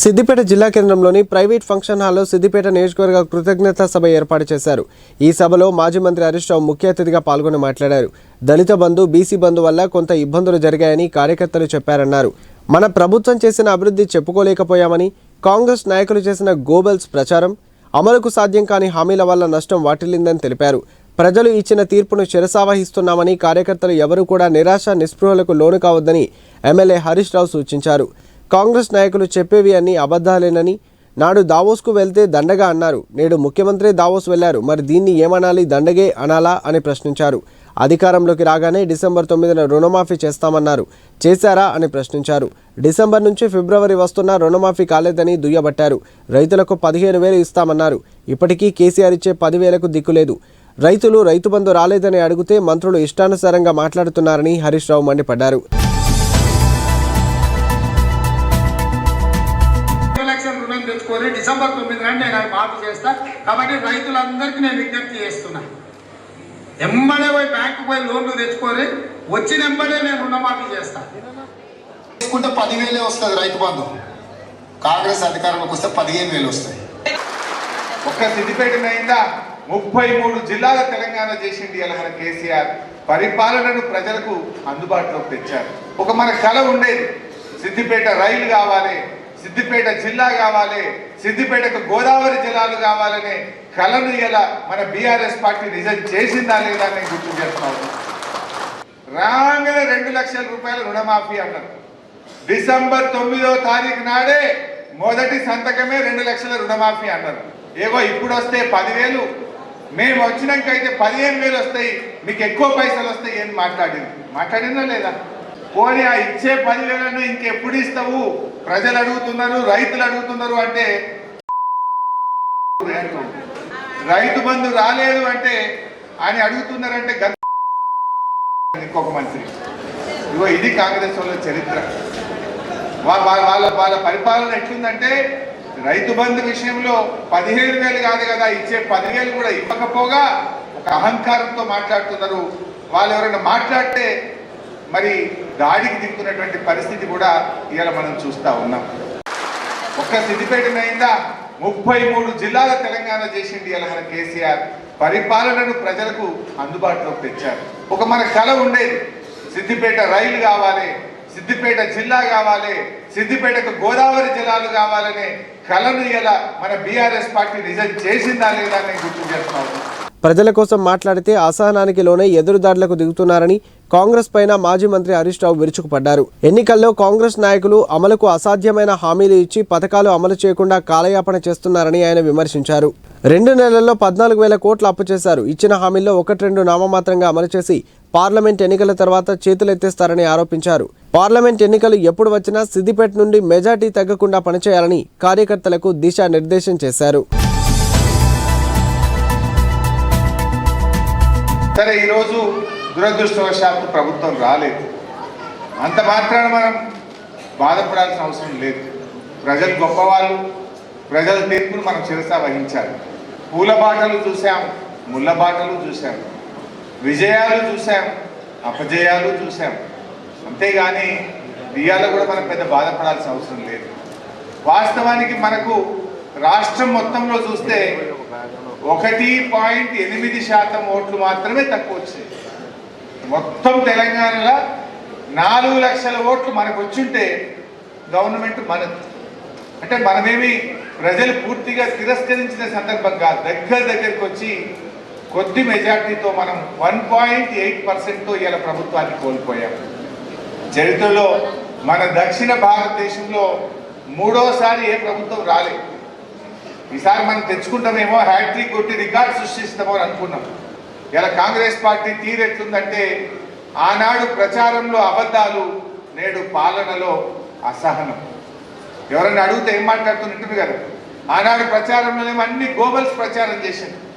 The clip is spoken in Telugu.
సిద్దిపేట జిల్లా కేంద్రంలోని ప్రైవేట్ ఫంక్షన్ హాల్లో సిద్దిపేట నియోజకవర్గ కృతజ్ఞతా సభ ఏర్పాటు చేశారు. ఈ సభలో మాజీ మంత్రి హరీష్ రావు ముఖ్య అతిథిగా పాల్గొని మాట్లాడారు. దళిత బంధు బీసీ బంధు వల్ల కొంత ఇబ్బందులు జరిగాయని కార్యకర్తలు చెప్పారన్నారు. మన ప్రభుత్వం చేసిన అభివృద్ధి చెప్పుకోలేకపోయామని కాంగ్రెస్ నాయకులు చేసిన గోబల్స్ ప్రచారం అమలుకు సాధ్యం కాని హామీల వల్ల నష్టం వాటిల్లిందని తెలిపారు. ప్రజలు ఇచ్చిన తీర్పును శిరసావహిస్తున్నామని కార్యకర్తలు ఎవరూ కూడా నిరాశ నిస్పృహలకు లోను కావద్దని ఎమ్మెల్యే హరీష్ రావు సూచించారు. కాంగ్రెస్ నాయకులు చెప్పేవి అన్ని అబద్ధాలేనని. నాడు దావోస్కు వెళ్తే దండగా అన్నారు. నేడు ముఖ్యమంత్రి దావోస్ వెళ్ళారు. మరి దీన్ని ఏమనాలి? దండగే అనాలా? అని ప్రశ్నించారు. అధికారంలోకి రాగానే డిసెంబర్ తొమ్మిదిన రుణమాఫీ చేస్తామన్నారు. చేశారా? అని ప్రశ్నించారు. డిసెంబర్ నుంచి ఫిబ్రవరి వస్తున్నా రుణమాఫీ కాలేదని దుయ్యబట్టారు. రైతులకు పదిహేను వేలు ఇస్తామన్నారు. ఇప్పటికీ కేసీఆర్ ఇచ్చే పదివేలకు దిక్కులేదు రైతులు రైతు బంధు రాలేదని అడిగితే మంత్రులు ఇష్టానుసారంగా మాట్లాడుతున్నారని హరీష్ రావు మండిపడ్డారు. తెచ్చుకొని డిసెంబర్ తొమ్మిది నాడు నేను మాఫీ చేస్తా. కాబట్టి రైతులందరికీ నేను విజ్ఞప్తి చేస్తున్నా. ఎంబడే పోయి బ్యాంకు పోయి లోన్లు తెచ్చుకొని వచ్చిన ఎంబడే నేను రుణమాఫీ చేస్తా. తీసుకుంటే పదివేలే వస్తుంది రైతు బంధు. కాంగ్రెస్ అధికారంలోకి వస్తే పదిహేను వేలు వస్తాయి ఒక్క సిద్దిపేట అయిందా ముప్పై మూడు జిల్లాల తెలంగాణ చేసింది ఇలా మన కేసీఆర్. పరిపాలనను ప్రజలకు అందుబాటులోకి తెచ్చారు. ఒక మన కళ ఉండేది. సిద్దిపేట రైలు కావాలి సిద్దిపేట జిల్లా కావాలి సిద్దిపేటకు గోదావరి జిల్లాలు కావాలనే కళను ఇలా మన బీఆర్ఎస్ పార్టీ నిజం చేసిందా లేదా అని గుర్తు చేస్తున్నాను రాగానే రెండు లక్షల రూపాయల రుణమాఫీ అన్నారు. డిసెంబర్ తొమ్మిదో తారీఖు నాడే మొదటి సంతకమే రెండు లక్షల రుణమాఫీ అన్నారు. ఏవో ఇప్పుడు వస్తే పదివేలు మేము వచ్చినాక అయితే పదిహేను వేలు వస్తాయి మీకు ఎక్కువ పైసలు వస్తాయి అని మాట్లాడింది. మాట్లాడిందా లేదా? పోనీ ఆ ఇచ్చే పదివేలను ఇంకెప్పుడు ఇస్తావు? ప్రజలు అడుగుతున్నారు రైతులు అడుగుతున్నారు అంటే రైతు బంధు రాలేదు అంటే అని అడుగుతున్నారంటే ఇంకొక మంత్రి. ఇగో ఇది కాంగ్రెస్ వాళ్ళ చరిత్ర వాళ్ళ వాళ్ళ పరిపాలన ఎట్లుందంటే రైతు బంధు విషయంలో పదిహేను వేలు కాదు కదా ఇచ్చే పదివేలు కూడా ఇవ్వకపోగా ఒక అహంకారంతో మాట్లాడుతున్నారు. వాళ్ళు ఎవరైనా మాట్లాడితే మరి దాడికి దిక్కున్నటువంటి పరిస్థితి కూడా ఇవాళ మనం చూస్తా ఉన్నాం. ఒక్క సిద్దిపేట ముప్పై మూడు జిల్లాల తెలంగాణ చేసింది ఇలా మన కేసీఆర్. పరిపాలనను ప్రజలకు అందుబాటులోకి తెచ్చారు. ఒక మన కళ ఉండేది. సిద్దిపేట రైలు కావాలి సిద్దిపేట జిల్లా కావాలి సిద్దిపేటకు గోదావరి జిల్లాలు కావాలనే కళను ఇలా మన బీఆర్ఎస్ పార్టీ నిజం చేసిందా లేదా అని గుర్తు చేస్తా ప్రజల కోసం మాట్లాడితే అసహనానికి లోనే ఎదురుదాడులకు దిగుతున్నారని కాంగ్రెస్ పైన మాజీ మంత్రి హరీష్ రావు విరుచుకుపడ్డారు. ఎన్నికల్లో కాంగ్రెస్ నాయకులు అమలుకు అసాధ్యమైన హామీలు ఇచ్చి పథకాలు అమలు చేయకుండా కాలయాపన చేస్తున్నారని ఆయన విమర్శించారు. రెండు నెలల్లో పద్నాలుగు వేల కోట్లు అప్పు చేశారు. ఇచ్చిన హామీల్లో ఒకటి రెండు నామమాత్రంగా అమలు చేసి పార్లమెంట్ ఎన్నికల తర్వాత చేతులెత్తేస్తారని ఆరోపించారు. పార్లమెంట్ ఎన్నికలు ఎప్పుడు వచ్చినా సిద్దిపేట నుండి మెజార్టీ తగ్గకుండా పనిచేయాలని కార్యకర్తలకు దిశానిర్దేశం చేశారు. సరే ఈరోజు దురదృష్టవశాత్తు ప్రభుత్వం రాలేదు. అంత మాత్రాన మనం బాధపడాల్సిన అవసరం లేదు. ప్రజలు గొప్పవాళ్ళు ప్రజల తీర్పును మనం చిరసా వహించాలి. పూల బాటలు చూసాం ముళ్ళ బాటలు చూసాం విజయాలు చూసాం అపజయాలు చూసాం అంతేగాని ఇవాళ కూడా మనం పెద్ద బాధపడాల్సిన అవసరం లేదు. వాస్తవానికి మనకు రాష్ట్రం మొత్తంలో చూస్తే ఒకటి పాయింట్ ఎనిమిది శాతం ఓట్లు మాత్రమే తక్కువ వచ్చాయి. మొత్తం తెలంగాణలో నాలుగు లక్షల ఓట్లు మనకు వచ్చుంటే గవర్నమెంట్ మన అంటే మనమేమి ప్రజలు పూర్తిగా తిరస్కరించిన సందర్భంగా దగ్గర దగ్గరికి వచ్చి కొద్ది మెజార్టీతో మనం వన్ పాయింట్ ఎయిట్ పర్సెంట్తో ఇలా ప్రభుత్వాన్ని కోల్పోయాం. చరిత్రలో మన దక్షిణ భారతదేశంలో మూడోసారి ఏ ప్రభుత్వం రాలేదు. ఈసారి మనం తెచ్చుకుంటామేమో హ్యాట్రిక్ కొట్టి రికార్డ్ సృష్టిస్తామో అని అనుకున్నాం. ఇలా కాంగ్రెస్ పార్టీ తీరెట్లుందంటే ఆనాడు ప్రచారంలో అబద్ధాలు నేడు పాలనలో అసహనం. ఎవరైనా అడిగితే ఏం మాట్లాడుతున్నట్టు కదా. ఆనాడు ప్రచారంలోనేమో అన్ని గోబల్స్ ప్రచారం చేసింది